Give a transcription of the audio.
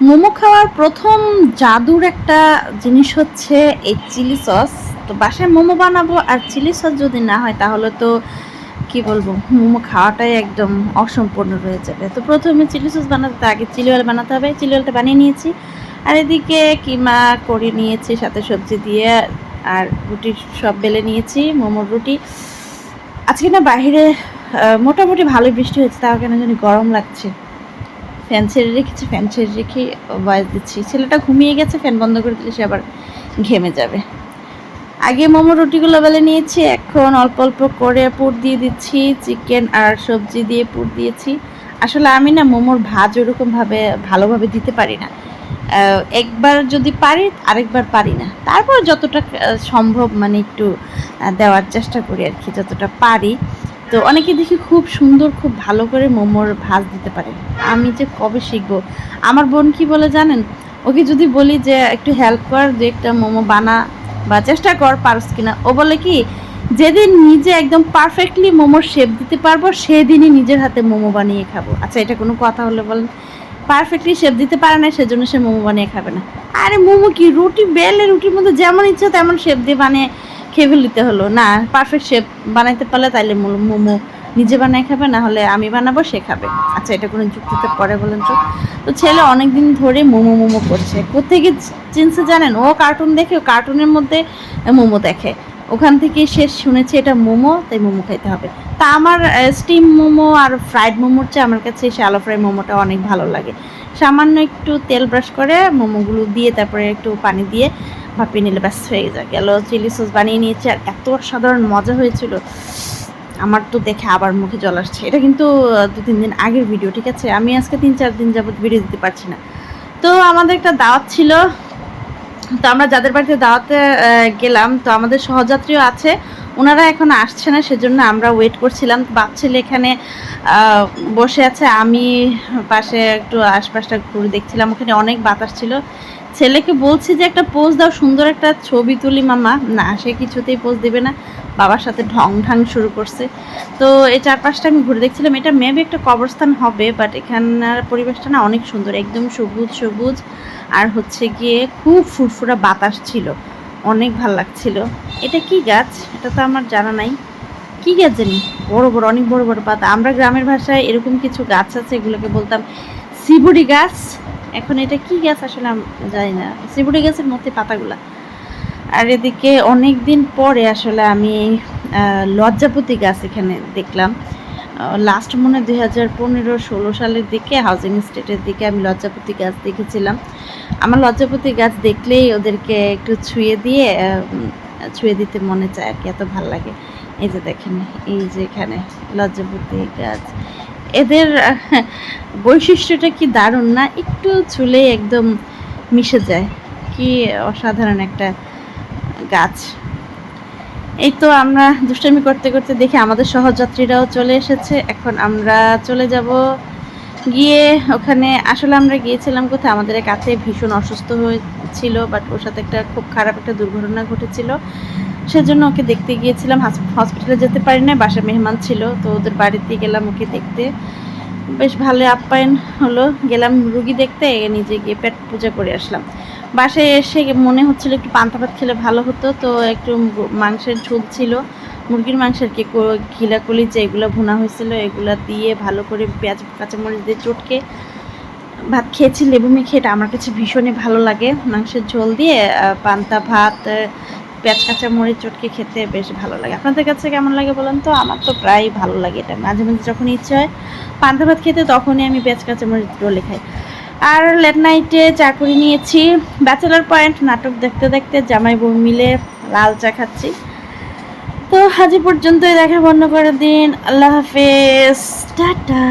মোমো খাওয়ার প্রথম জাদুর একটা জিনিস হচ্ছে এই চিলি সস। তো বাসায় মোমো বানাবো আর চিলি সস যদি না হয় তাহলে তো কি বলব মোমো খাওয়াটাই একদম অসম্পূর্ণ রয়ে যাবে। তো প্রথমে চিলি সস বানাতে আগে চিলি অয়েল বানাতে হবে। চিলি অয়েলটা বানিয়ে নিয়েছি। আর এদিকে কিমা করে নিয়েছি সাথে সবজি দিয়ে আর রুটি সব বেলে নিয়েছি মোমোর রুটি। আজকে না আহ, মোটামুটি ভালোই বৃষ্টি হয়েছে তাও কেন জানি গরম লাগছে। ফ্যান ছেড়ে রেখেছি ফ্যান ছেড়ে রেখে ভয়েস দিচ্ছি। ছেলেটা ঘুমিয়ে গেছে ফ্যান বন্ধ করে দিলে সে আবার ঘেমে যাবে। আগে মোমো রুটিগুলো বেলে নিয়েছি, এখন অল্প অল্প করে পুর দিয়ে দিচ্ছি চিকেন আর সবজি দিয়ে পুর দিয়েছি। আসলে আমি না মোমোর ভাজ ওরকমভাবে ভালোভাবে দিতে পারি না। একবার যদি পারি, আরেকবার পারি না। তারপর যতটা সম্ভব মানে একটু দেওয়ার চেষ্টা করি আর কি, যতটা পারি। তো অনেকে দেখি খুব সুন্দর, খুব ভালো করে মোমোর ভাজ দিতে পারে। আমি যে কবে শিখব? আমার বোন কি বলে জানেন? ওকে যদি বলি যে একটু হেল্প কর, যে একটা মোমো বানা বা চেষ্টা কর, পারস কিনা, ও বলে কি, যেদিন নিজে একদম পারফেক্টলি মোমোর শেপ দিতে পারব, সেদিনই নিজের হাতে মোমো বানিয়ে খাব। আচ্ছা এটা কোনো কথা হলে বলেন। পারফেক্টলি শেপ দিতে পারে না, সেজন্য সে মোমো বানিয়ে খাবে না। আরে মোমো কি, রুটি, বেলে রুটির মধ্যে যেমন ইচ্ছা তেমন শেপ দিয়ে বানিয়ে খেয়ে ফেলতে হলো। না পারফেক্ট শেপ বানাইতে পারলে তাইলে মোমো নিজে বানায় খাবে, না হলে আমি বানাবো, সে খাবে। আচ্ছা এটা কোনো যুক্তিতে পরে বলেন তো? তো ছেলে অনেকদিন ধরে মোমো মোমো করছে। কোথেকে চিনছে জানেন? ও কার্টুন দেখে কার্টুনের মধ্যে মোমো দেখে। ওখান থেকে সে শুনেছে এটা মোমো, তাই মোমো খাইতে হবে। তা আমার স্টিম মোমো আর ফ্রাইড মোমোর চেয়ে আমার কাছে শ্যালো ফ্রাই মোমোটা অনেক ভালো লাগে। সামান্য একটু তেল ব্রাশ করে মোমোগুলো দিয়ে তারপরে একটু পানি দিয়ে ভাপিয়ে নিলে ব্যাস হয়ে যায়। গেল, চিলি সস বানিয়ে নিয়েছি আর এত সাধারণ মজা হয়েছিল। আমার তো দেখে আবার মুখে জল আসছে। এটা কিন্তু দু, তিন দিন আগের ভিডিও ঠিক আছে? আমি আজকে তিন, চার দিন যাবত ভিডিও দিতে পারছি না। তো আমাদের একটা দাওয়াত ছিল তো আমরা যাদের বাড়িতে দাওয়াতে গেলাম, তো আমাদের সহযাত্রীও আছে। ওনারা এখন আসছে না, সেজন্য আমরা ওয়েট করছিলাম। বাপ ছেলে এখানে বসে আছে, আমি পাশে একটু আশপাশটা ঘুরে দেখছিলাম। ওখানে অনেক বাতাস ছিল। ছেলেকে বলছি যে একটা পোজ দাও, সুন্দর একটা ছবি তুলি মামা। না, সে কিছুতেই পোজ দেবে না। বাবার সাথে ঢং ঢাং শুরু করছে। তো এই চারপাশটা আমি ঘুরে দেখছিলাম। এটা মেবি একটা কবরস্থান হবে বাট এখানকার পরিবেশটা না অনেক সুন্দর। একদম সবুজ সবুজ। আর হচ্ছে গিয়ে খুব ফুরফুরা বাতাস ছিল। অনেক ভালো লাগছিল। এটা কি গাছ? এটা তো আমার জানা নাই। কি গাছ জানি? বড় বড়, অনেক বড় বড় পাতা। আমরা গ্রামের ভাষায় এরকম কিছু গাছ আছে, এগুলোকে বলতাম সিবুড়ি গাছ। এখন এটা কি গাছ আসলে জানি না। সিবুড়ি গাছের মধ্যে পাতাগুলা। আর এদিকে অনেক দিন পরে আসলে আমি লজ্জাপতি গাছ এখানে দেখলাম। লাস্ট মনে দুই হাজার পনেরো ষোলো সালের দিকে হাউজিং স্টেটের দিকে আমি লজ্জাপতি গাছ দেখেছিলাম। আমার লজ্জাপতি গাছ দেখলেই ওদেরকে একটু ছুঁয়ে দিয়ে ছুঁয়ে দিতে মনে চায় আর কি, এত ভালো লাগে। এই যে দেখেন, এই যে এখানে লজ্জাপতি গাছ। এদের বৈশিষ্ট্যটা কি দারুণ না একটু চুলে একদম মিশে যায়? কি অসাধারণ একটা গাছ। এই তো আমরা দুষ্টামি করতে করতে দেখি আমাদের সহযাত্রীরাও চলে এসেছে। এখন আমরা চলে যাব গিয়ে ওখানে। আসলে আমরা গিয়েছিলাম কোথায়? আমাদের কাছে ভীষণ অসুস্থ হয়েছিল বাট ওর সাথে একটা খুব খারাপ একটা দুর্ঘটনা ঘটেছিল। সেজন্য ওকে দেখতে গিয়েছিলাম। হসপিটালে যেতে পারি না বাসা মেহমান ছিল, তো ওদের বাড়িতে গেলাম ওকে দেখতে। বেশ ভালো আপ্যায়ন হলো। গেলাম রুগী দেখতে নিজে গিয়ে পেট পূজা করে আসলাম। বাসায় এসে মনে হচ্ছিল একটু পান্তা ভাত খেলে ভালো হতো, তো একটু মাংসের ঝোল ছিল। মুরগির মাংসের কি ঘিলাকুলি যে এগুলো ভুনা হয়েছিল, এগুলো দিয়ে ভালো করে পেঁয়াজ, কাঁচামরিচ দিয়ে চটকে ভাত খেয়েছি, লেবু মেখে। এটা আমার কাছে ভীষণই ভালো লাগে। মাংসের ঝোল দিয়ে পান্তা ভাত পেঁয়াজ, কাঁচা মরিচ, চটকে খেতে বেশ ভালো লাগে। আপনাদের কাছে কেমন লাগে বলেন তো? আমার তো প্রায় ভালো লাগে এটা। মাঝে মাঝে যখন ইচ্ছে হয়, পান্তা ভাত খেতে তখনই আমি পেঁয়াজ, কাঁচা মরিচ ডলে খাই। আর লেট নাইটে চা করে নিয়েছি। ব্যাচেলার পয়েন্ট নাটক দেখতে দেখতে জামাই বউ মিলে লাল চা খাচ্ছি। তো আজ পর্যন্তই। দেখা বন্ধ করে দিন। আল্লাহ হাফেজ। টাটা।